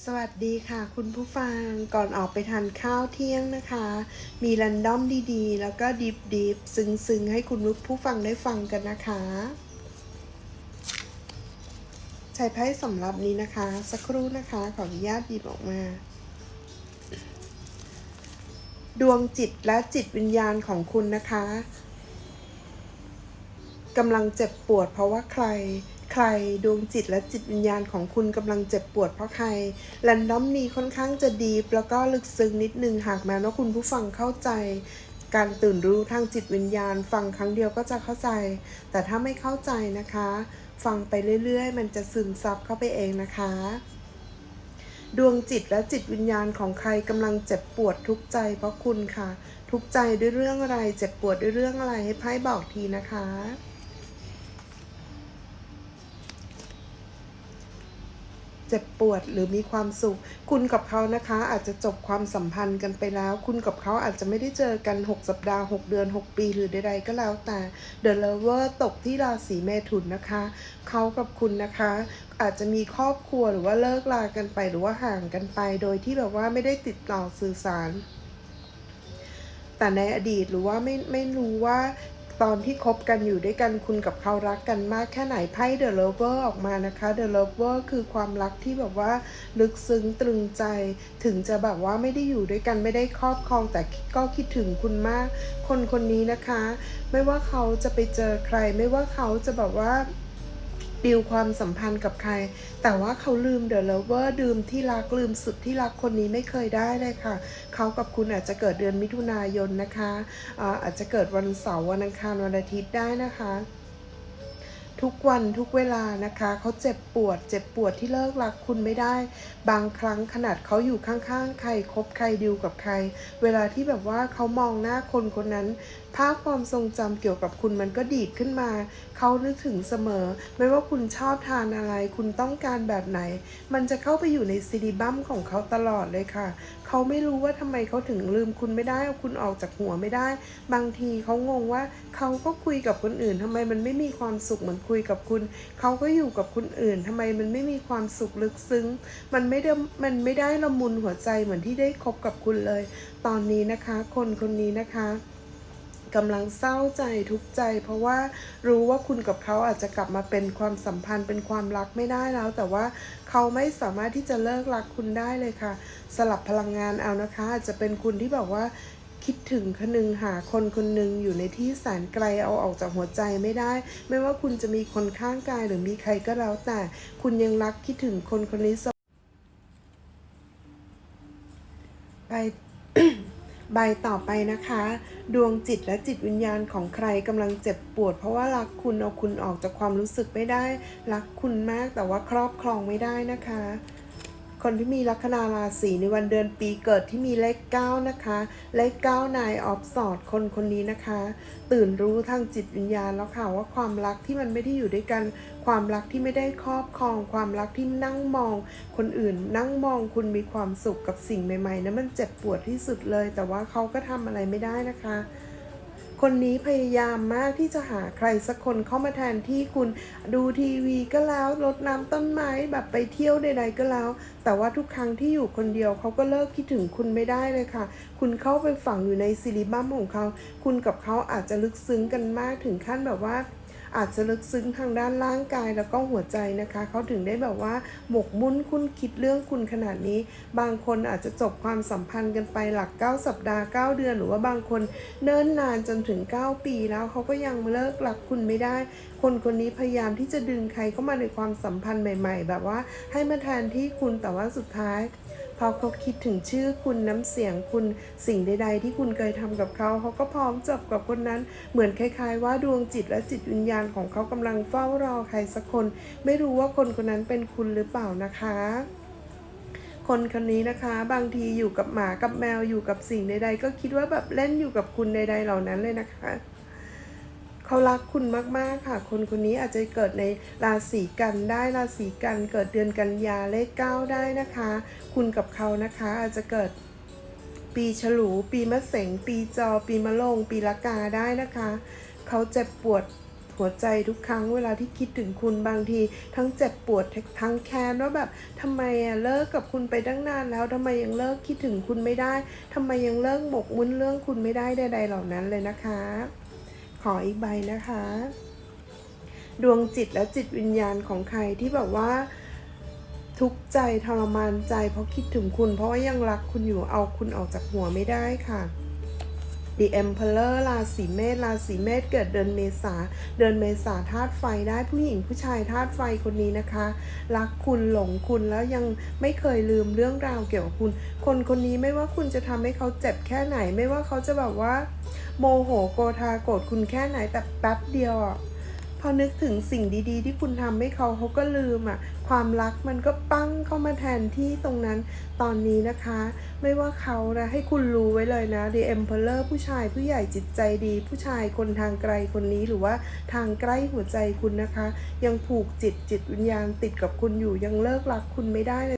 สวัสดีค่ะ คุณผู้ฟังก่อนออกไปทานข้าวเที่ยงนะคะ มีรันดอมดีๆ แล้วก็ดิบดิบๆซึ้งๆ ให้คุณผู้ฟังได้ฟังกันนะคะ ใช้ไพ่สำหรับนี้นะคะ สักครู่นะคะ ขออนุญาตหยิบออกมา ดวงจิตและจิตวิญญาณของคุณนะคะกำลังเจ็บปวดเพราะว่าใคร ใครดวงจิตและจิตวิญญาณของคุณกำลังเจ็บปวดเพราะใครแรนดอมนี้ค่อนข้างจะดีแล้วก็ลึกซึ้งนิดนึงหากแม้ว่าคุณผู้ฟังเข้าใจ การตื่นรู้ทางจิตวิญญาณ ฟังครั้งเดียวก็จะเข้าใจ แต่ถ้าไม่เข้าใจนะคะ ฟังไปเรื่อยๆ มันจะซึมซับเข้าไปเองนะคะดวงจิตและจิตวิญญาณของใครกำลังเจ็บปวดทุกใจเพราะคุณค่ะ ทุกใจด้วยเรื่องอะไร เจ็บปวดด้วยเรื่องอะไรให้ไพ่บอกทีนะคะ เจ็บปวดหรือมีความสุข คุณกับเขานะคะ อาจจะจบความสัมพันธ์กันไปแล้ว คุณกับเขาอาจจะไม่ได้เจอกัน 6 สัปดาห์ 6 เดือน 6 ปีหรือใดๆก็แล้วแต่ The Lover ตกที่ราศีเมถุนนะคะ เขากับคุณนะคะ อาจจะมีครอบครัวหรือว่าเลิกลากันไปหรือว่าห่างกันไป โดยที่แบบว่าไม่ได้ติดต่อสื่อสารแต่ในอดีตหรือว่าไม่ไม่รู้ว่า ตอนที่คบกันอยู่ด้วยกันคุณกับเขารักกันมากแค่ไหนไพ่ The Lover ออกมานะคะ The Lover คือความรักที่แบบว่าลึกซึ้งตรึงใจ ถึงจะแบบว่าไม่ได้อยู่ด้วยกันไม่ได้ครอบครองแต่ก็คิดถึงคุณมาก คนคนนี้นะคะ ไม่ว่าเขาจะไปเจอใคร ไม่ว่าเขาจะแบบว่า ปิวความสัมพันธ์กับใคร แต่ว่าเขาลืมเดอะเลเวอร์ลืมที่รักลืมสุดที่รักคนนี้ไม่เคยได้เลยค่ะ เขากับคุณอาจจะเกิดเดือนมิถุนายนนะคะอาอาจจะเกิดวันเสาร์วันอังคารวันอาทิตย์ได้นะคะ ทุกวันทุกเวลานะคะเขาเจ็บปวด เจ็บปวดที่เลิกรักคุณไม่ได้ บางครั้งขนาดเขาอยู่ข้างๆ ใครคบใครดิวกับใคร เวลาที่แบบว่าเขามองหน้าคนคนนั้น ภาพความทรงจำเกี่ยวกับคุณมันก็ดีดขึ้นมา เขานึกถึงเสมอ ไม่ว่าคุณชอบทานอะไร คุณต้องการแบบไหน มันจะเข้าไปอยู่ในซีดีบัมของเขาตลอดเลยค่ะ เขาไม่รู้ว่าทำไมเขาถึงลืมคุณไม่ได้เอาคุณออกจากหัวไม่ได้ บางทีเขางงว่าเขาก็คุยกับคนอื่นทำไมมันไม่มีความสุขเหมือนคุุยกับคุณ เขาก็อยู่กับคนอื่นทำไมมันไม่มีความสุขลึกซึ้ง มันไม่ได้มันไม่ได้ละมุนหัวใจเหมือนที่ได้คบกับคุณเลย ตอนนี้นะคะ คนคนนี้นะคะกำลังเศร้าใจทุกข์ใจ เพราะว่ารู้ว่าคุณกับเขาอาจจะกลับมาเป็นความสัมพันธ์เป็นความรักไม่ได้แล้ว แต่ว่าเขาไม่สามารถที่จะเลิกรักคุณได้เลยค่ะ สลับพลังงานเอานะคะอาจจะเป็นคุณที่แบบว่า คิดถึงคนึงหาคนคนหนึ่งอยู่ในที่แสนไกลเอาออกจากหัวใจไม่ได้ ไม่ว่าคุณจะมีคนข้างกายหรือมีใครก็แล้วแต่ คุณยังรักคิดถึงคนคนนี้เสมอไปใบต่อไปนะคะ ดวงจิตและจิตวิญญาณของใครกำลังเจ็บปวด เพราะว่ารักคุณเอาคุณออกจากความรู้สึกไม่ได้ รักคุณมากแต่ว่าครอบครองไม่ได้นะคะ คนที่มีลัคนาราศีในวันเดือนปีเกิดที่มีเลข9นะคะ เลข9นายออฟสอดคนคนนี้นะคะ ตื่นรู้ทางจิตวิญญาณแล้วค่ะว่าความรักที่มันไม่ได้อยู่ด้วยกัน ความรักที่ไม่ได้ครอบครอง ความรักที่นั่งมอง คนอื่นนั่งมองคุณมีความสุขกับสิ่งใหม่ๆนะมันเจ็บปวดที่สุดเลย แต่ว่าเขาก็ทำอะไรไม่ได้นะคะ คนนี้พยายามมากที่จะหาใครสักคนเข้ามาแทนที่คุณดูทีวีก็แล้วรดน้ำต้นไม้แบบไปเที่ยวใดๆก็แล้ว แต่ว่าทุกครั้งที่อยู่คนเดียวเขาก็เลิกคิดถึงคุณไม่ได้เลยค่ะ คุณเข้าไปฝังอยู่ในซิลิบัมของเขา คุณกับเขาอาจจะลึกซึ้งกันมากถึงขั้นแบบว่า อาจจะลึกซึ้งทางด้านร่างกายแล้วก็หัวใจนะคะ เขาถึงได้แบบว่าหมกมุ่นคุณคิดเรื่องคุณขนาดนี้ บางคนอาจจะจบความสัมพันธ์กันไปหลัก 9 สัปดาห์ 9 เดือน หรือว่าบางคนเนิ่นนานจนถึง 9 ปีแล้วเขาก็ยังเลิกรักคุณไม่ได้ คนคนนี้พยายามที่จะดึงใครเข้ามาในความสัมพันธ์ใหม่ ๆ แบบว่าให้มาแทนที่คุณแต่ว่าสุดท้าย พอเขาคิดถึงชื่อคุณน้ำเสียงคุณสิ่งใด ๆ ที่คุณเคยทำกับเขา เขาก็พร้อมจบกับคนนั้น เหมือนคล้ายๆ ว่าดวงจิตและจิตวิญญาณของเขากำลังเฝ้ารอใครสักคน ไม่รู้ว่าคนคนนั้นเป็นคุณหรือเปล่านะคะคนคนนี้นะคะบางทีอยู่กับหมากับแมวอยู่กับสิ่งใดๆ ก็คิดว่าแบบเล่นอยู่กับคุณใดๆเหล่านั้นเลยนะคะ เขารักคุณมากๆค่ะ คนคนนี้อาจจะเกิดในราศีกันได้ราศีกันเกิดเดือนกันยาเลขเก้าได้นะคะ คุณกับเขานะคะอาจจะเกิดปีฉลู ปีมะเสง ปีจอ ปีมะโรงปีละกาได้นะคะ เขาเจ็บปวดหัวใจทุกครั้งเวลาที่คิดถึงคุณบางที ทั้งเจ็บปวดทั้งแค้นว่าแบบทำไมอะเลิกกับคุณไปตั้งนานแล้วทำไมยังเลิกคิดถึงคุณไม่ได้ทำไมยังเลิกหมกมุ่นเรื่องคุณไม่ได้ใดๆเหล่านั้นเลยนะคะ ขออีกใบนะคะ ดวงจิตและจิตวิญญาณของใครที่แบบว่าทุกข์ใจทรมานใจเพราะคิดถึงคุณ เพราะว่ายังรักคุณอยู่เอาคุณออกจากหัวไม่ได้ค่ะ The Emperor ราศีเมษราศีเมษเกิดเดือนเมษาเดือนเมษาธาตุไฟได้ผู้หญิงผู้ชายธาตุไฟคนนี้นะคะ รักคุณหลงคุณแล้วยังไม่เคยลืมเรื่องราวเกี่ยวกับคุณ คนคนนี้ไม่ว่าคุณจะทำให้เขาเจ็บแค่ไหน ไม่ว่าเขาจะแบบว่า โมโหโกธาโกรธคุณแค่ไหนแต่แป๊บเดียวอะ พอนึกถึงสิ่งดีๆ ที่คุณทำให้เขาเขาก็ลืมอะ ความรักมันก็ปั้งเข้ามาแทนที่ตรงนั้นตอนนี้นะคะ ไม่ว่าเขานะให้คุณรู้ไว้เลยนะ The Emperor ผู้ชายผู้ใหญ่จิตใจดี ผู้ชายคนทางไกลคนนี้หรือว่าทางใกล้หัวใจคุณนะคะ ยังผูกจิตจิตวิญญาณติดกับคุณอยู่ยังเลิกรักคุณไม่ได้เลย